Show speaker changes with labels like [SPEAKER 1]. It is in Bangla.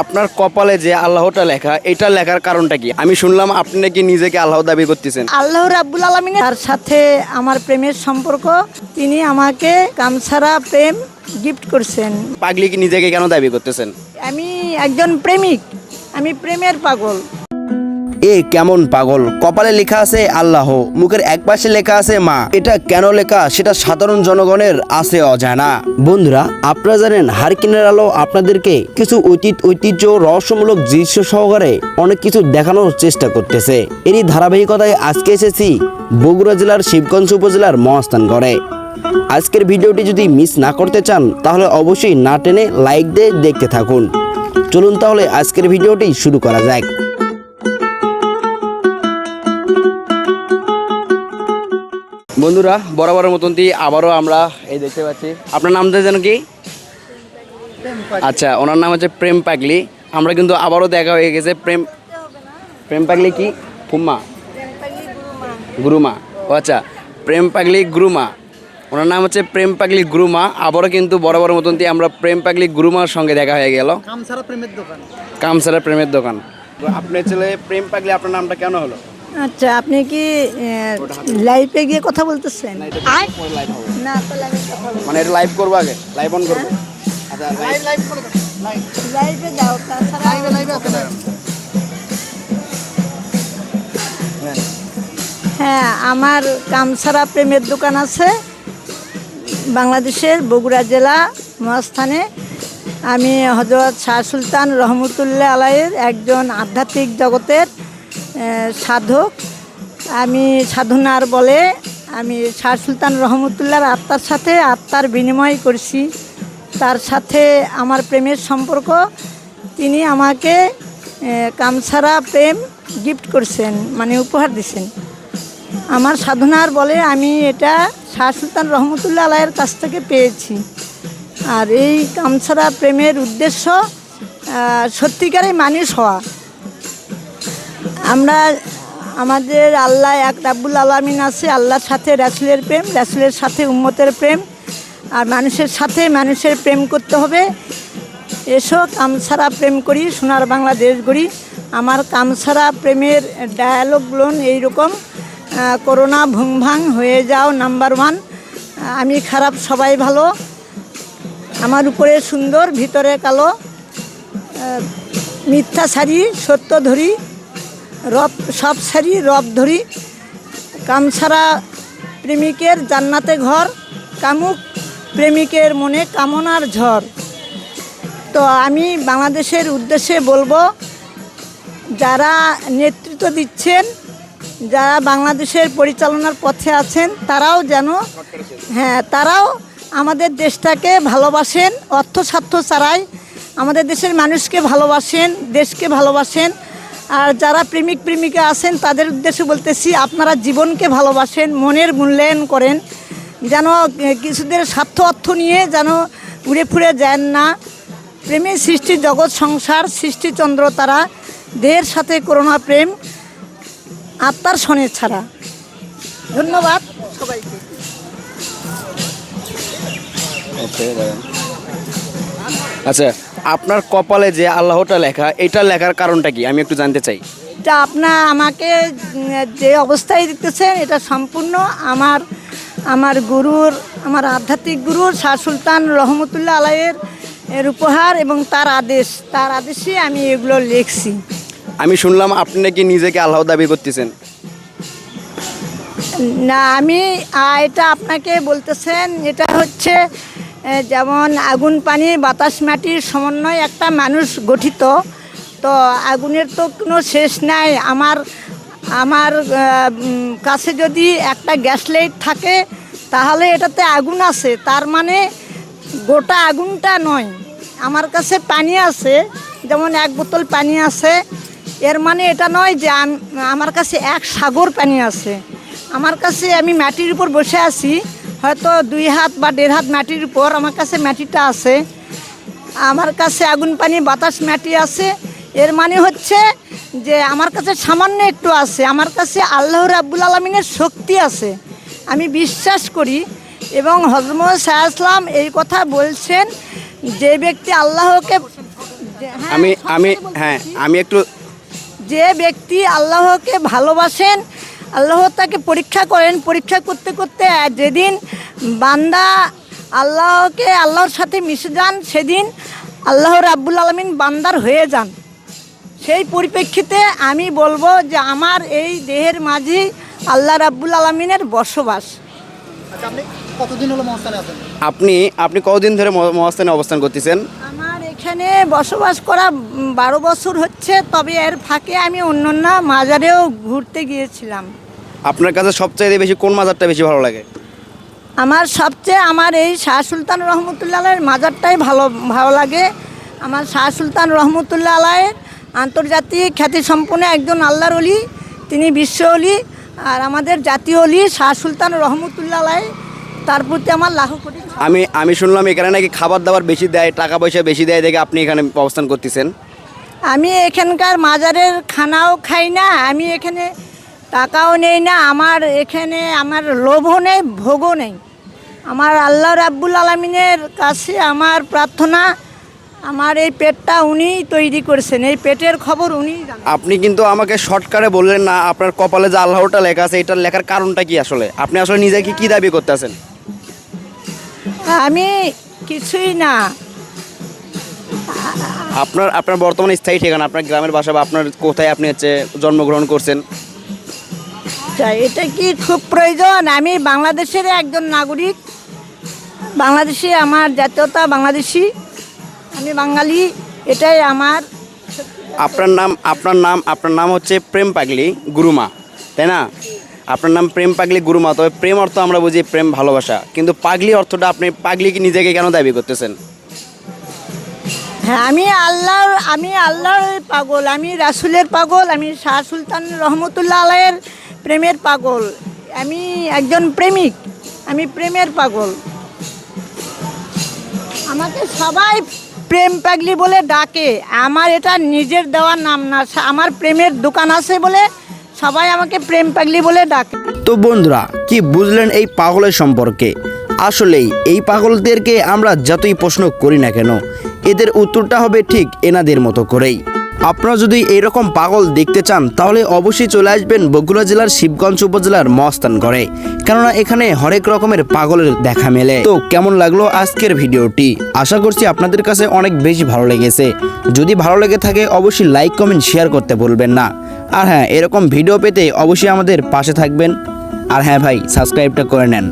[SPEAKER 1] আপনার কপালে যে আল্লাহটা লেখা এটা লেখার কারণটা কি? আমি শুনলাম আপনি নাকি নিজেকে আল্লাহ দাবি করতেছেন।
[SPEAKER 2] আল্লাহ রাব্বুল আলামিন তার সাথে আমার প্রেমের সম্পর্ক তিনি আমাকে কামছাড়া প্রেম গিফট করছেন।
[SPEAKER 1] পাগলি কি নিজেকে কেন দাবি করতেছেন?
[SPEAKER 2] আমি একজন প্রেমিক আমি প্রেমের পাগল।
[SPEAKER 1] এ কেমন পাগল? কপালে লেখা আছে আল্লাহ, মুখের এক পাশে লেখা আছে মা। এটা কেন লেখা? সেটা সাধারণ জনগণের আছে অজানা। বন্ধুরা, আপনারা জানেন হারকিনের আলো আপনাদেরকে কিছু অতীত, ঐতিহ্য, রহস্যমূলক দৃশ্য সহকারে অনেক কিছু দেখানোর চেষ্টা করতেছে। এরই ধারাবাহিকতায় আজকে এসেছি বগুড়া জেলার শিবগঞ্জ উপজেলার মহাস্থান মহাস্থানগড়ে আজকের ভিডিওটি যদি মিস না করতে চান, তাহলে অবশ্যই না টেনে লাইক দিয়ে দেখতে থাকুন। চলুন তাহলে আজকের ভিডিওটি শুরু করা যাক। বন্ধুরা বরাবরের মতন দিয়ে আবারও আমরা এই দেখতে পাচ্ছি। আপনার নামটা যেন কি? আচ্ছা ওনার নাম হচ্ছে প্রেম পাগলি। আমরা কিন্তু আবারও দেখা হয়ে গেছে। প্রেম প্রেম পাগলি কি? ফুম্মা। গুরুমা। ও আচ্ছা প্রেম পাগলি গুরুমা। ওনার নাম হচ্ছে প্রেম পাগলি গুরুমা। আবারও কিন্তু বরাবর মতন দিয়ে আমরা প্রেম পাগলি গুরুমার সঙ্গে দেখা হয়ে গেল।
[SPEAKER 3] কামসারা প্রেমের দোকান।
[SPEAKER 1] কামসারা প্রেমের দোকান। আপনার ছেলে প্রেম পাগলি আপনার নামটা কেন হলো?
[SPEAKER 2] আচ্ছা আপনি কি লাইফে গিয়ে কথা বলতেছেন? না।
[SPEAKER 1] মানে এটা লাইভ করব আগে? লাইভ অন করব? আচ্ছা live-
[SPEAKER 3] লাইভ করে দাও
[SPEAKER 2] যাও তাছাড়া
[SPEAKER 3] লাইভে লাইভে আছে
[SPEAKER 2] হ্যাঁ আমার কামছাড়া প্রেমের দোকান আছে বাংলাদেশের বগুড়া জেলা মহাস্থানে। আমি হজরত শাহ সুলতান রহমতুল্লাহ আলাইয়ের একজন আধ্যাত্মিক জগতের সাধক। আমি সাধনার বলে আমি শাহ সুলতান রহমতুল্লাহর আত্মার সাথে আত্মার বিনিময় করছি। তার সাথে আমার প্রেমের সম্পর্ক। তিনি আমাকে কামছাড়া প্রেম গিফট করছেন মানে উপহার দিছেন। আমার সাধনার বলে আমি এটা শাহ সুলতান রহমতুল্লাহ আলাইয়ের কাছ থেকে পেয়েছি। আর এই কামছাড়া প্রেমের উদ্দেশ্য আহ, সত্যিকারের মানুষ হওয়া। আমরা আমাদের আল্লাহ এক রাব্বুল আলমিন আছে, আল্লাহর সাথে রাসুলের প্রেম, রাসুলের সাথে উম্মতের প্রেম। আর মানুষের সাথে মানুষের প্রেম করতে হবে। এসো কামছাড়া প্রেম করি, সোনার বাংলাদেশ গড়ি। আমার কামছাড়া প্রেমের ডায়ালগুলো এইরকম করোনা ভুংভাং হয়ে যাও নাম্বার ওয়ান আমি খারাপ, সবাই ভালো। আমার উপরে সুন্দর, ভিতরে কালো। মিথ্যা ছাড়ি সত্য ধরি। রব, সব ছাড়ি রব ধরি। কামছাড়া প্রেমিকের জান্নাতে ঘর, কামুক প্রেমিকের মনে কামনার ঝড়। তো আমি বাংলাদেশের উদ্দেশ্যে বলব, যারা নেতৃত্ব দিচ্ছেন, যারা বাংলাদেশের পরিচালনার পথে আছেন, তারাও যেন হ্যাঁ তারাও আমাদের দেশটাকে ভালোবাসেন, অর্থ স্বার্থ ছাড়াই আমাদের দেশের মানুষকে ভালোবাসেন, দেশকে ভালোবাসেন আর যারা প্রেমিক প্রেমিকা আছেন, তাদের উদ্দেশ্যে বলতেছি, আপনারা জীবনকে ভালোবাসেন, মনের মূল্যায়ন করেন, যেন কিছুদের স্বার্থ অর্থ নিয়ে যেন উড়ে ফুড়ে যান না। প্রেমের সৃষ্টি জগৎ সংসার সৃষ্টিচন্দ্র তারা, দেহের সাথে করোনা প্রেম, আত্মার শনে ছাড়া। ধন্যবাদ সবাইকে।
[SPEAKER 1] আচ্ছা আপনার কপালে যে আল্লাহটা লেখা এটা লেখার কারণটা কি? আমি একটু জানতে চাই।
[SPEAKER 2] এটা আপনার আমাকে যে অবস্থায় দিতেছেন এটা সম্পূর্ণ আমার আমার গুরুর আমার আধ্যাত্মিক গুরু শাহ সুলতান রহমতুল্লাহ আলাইয়ের এর উপহার এবং তার আদেশ। তার আদেশে আমি এগুলো লিখছি।
[SPEAKER 1] আমি শুনলাম আপনি নাকি নিজেকে আল্লাহ দাবি করতেছেন।
[SPEAKER 2] না আমি এটা আপনাকে বলতেছেন এটা হচ্ছে যেমন আগুন, পানি, বাতাস, মাটির সমন্বয়ে একটা মানুষ গঠিত, তো আগুনের তো কোনো শেষ নাই। আমার আমার কাছে যদি একটা গ্যাস লাইট থাকে, তাহলে এটাতে আগুন আছে। তার মানে গোটা আগুনটা নয়, আমার কাছে পানি আছে, যেমন এক বোতল পানি আছে। এর মানে এটা নয় যে আম- আমার কাছে এক সাগর পানি আছে। আমার কাছে আমি মাটির উপর বসে আছি হয়তো দুই হাত বা দেড় হাত মাটির উপর আমার কাছে মাটিটা আছে। আমার কাছে আগুন পানি বাতাস মাটি আছে। এর মানে হচ্ছে যে আমার কাছে সামান্য একটু আছে। আমার কাছে আল্লাহ রাব্বুল আলমিনের শক্তি আছে। আমি বিশ্বাস করি এবং সাহা ইসলাম এই কথা বলছেন যে ব্যক্তি আল্লাহকে হ্যাঁ,
[SPEAKER 1] আমি আমি হ্যাঁ আমি একটু
[SPEAKER 2] যে ব্যক্তি আল্লাহকে ভালোবাসেন আল্লাহ তাকে পরীক্ষা করেন। পরীক্ষা করতে করতে যেদিন বান্দা আল্লাহকে আল্লাহর সাথে মিশে যান সেদিন আল্লাহ রাব্বুল আলমিন বান্দার হয়ে যান। সেই পরিপ্রেক্ষিতে আমি বলব যে আমার এই দেহের মাঝেই আল্লাহ রাব্বুল আলমিনের বসবাস।
[SPEAKER 3] আচ্ছা আপনি কতদিন হলো
[SPEAKER 1] আপনি আপনি কতদিন ধরে মহাস্থানে অবস্থান করতেছেন?
[SPEAKER 2] আমার এখানে বসবাস করা বারো বছর হচ্ছে তবে এর ফাঁকে আমি অন্য অন্য মাজারেও ঘুরতে গিয়েছিলাম।
[SPEAKER 1] আপনার কাছে সবচাইতে বেশি কোন মাজারটা বেশি ভালো লাগে?
[SPEAKER 2] আমার সবচেয়ে আমার এই শাহ সুলতান রহমতুল্লাহ আলাইয়ের মাজারটাই ভালো ভালো লাগে। আমার শাহ সুলতান রহমতুল্লাহ আলাইয়ের আন্তর্জাতিক খ্যাতিসম্পন্ন একজন আল্লাহর অলি তিনি বিশ্ব অলি আর আমাদের জাতীয় অলি শাহ সুলতান রহমতুল্লাহ আলাই তার প্রতি আমার লাখ কোটি
[SPEAKER 1] আমি আমি শুনলাম এখানে নাকি খাবার দাবার বেশি দেয় টাকা পয়সা বেশি দেয় দেখে আপনি এখানে অবস্থান করতেছেন।
[SPEAKER 2] আমি এখানকার মাজারের খানাও খাই না আমি এখানে টাকাও নেই না আমার এখানে আমার লোভও নেই ভোগও নেই। আমার আল্লাহ রাব্বুল আলমিনের কাছে আমার প্রার্থনা আমার এই পেটটা উনিই তৈরি করেছেন এই পেটের খবর উনি
[SPEAKER 1] আপনি কিন্তু আমাকে শর্টকারে বললেন না আপনার কপালে যে আল্লাহটা লেখা আছে এটার লেখার কারণটা কি আসলে? আপনি আসলে নিজেকে কি দাবি করতেছেন?
[SPEAKER 2] আমি কিছুই না।
[SPEAKER 1] আপনার আপনার বর্তমানে স্থায়ী ঠিকানা আপনার গ্রামের বাসা বা আপনার কোথায় আপনি হচ্ছে জন্মগ্রহণ করছেন?
[SPEAKER 2] আচ্ছা এটা কি খুব প্রয়োজন? আমি বাংলাদেশের একজন নাগরিক। বাংলাদেশে আমার জাতীয়তা বাংলাদেশি। আমি বাঙালি এটাই আমার।
[SPEAKER 1] আপনার নাম আপনার নাম আপনার নাম হচ্ছে প্রেম পাগলি গুরুমা তাই না? আপনার নাম প্রেম পাগলি গুরুমা তবে প্রেম অর্থ আমরা বুঝি প্রেম ভালোবাসা। কিন্তু পাগলি অর্থটা আপনি পাগলি কি নিজেকে কেন দাবি করতেছেন?
[SPEAKER 2] হ্যাঁ আমি আল্লাহর আমি আল্লাহর পাগল আমি রাসুলের পাগল আমি শাহ সুলতান রহমতুল্লাহ আলাইয়ের প্রেমের পাগল। আমি একজন প্রেমিক। আমি প্রেমের পাগল। আমাকে সবাই প্রেম পাগলি বলে ডাকে। আমার এটা নিজের দেওয়ার নাম না। আমার প্রেমের দোকান আছে বলে সবাই আমাকে প্রেম পাগলি বলে ডাকে।
[SPEAKER 1] তো বন্ধুরা, কি বুঝলেন এই পাগলের সম্পর্কে? আসলেই এই পাগলদেরকে আমরা যতই প্রশ্ন করি না কেন, এদের উত্তরটা হবে ঠিক এনাদের মতো করেই। আপনারা যদি এরকম পাগল দেখতে চান, তাহলে অবশ্যই চলে আসবেন বগুড়া জেলার শিবগঞ্জ উপজেলার মস্তান করে কেননা এখানে হরেক রকমের পাগলের দেখা মেলে। তো কেমন লাগল আজকের ভিডিওটি? আশা করছি আপনাদের কাছে অনেক বেশি ভালো লেগেছে। যদি ভালো লেগে থাকে, অবশ্যই লাইক, কমেন্ট, শেয়ার করতে ভুলবেন না। আর হ্যাঁ এরকম ভিডিও পেতে অবশ্যই আমাদের পাশে থাকবেন। আর হ্যাঁ ভাই, সাবস্ক্রাইবটা করে নেন।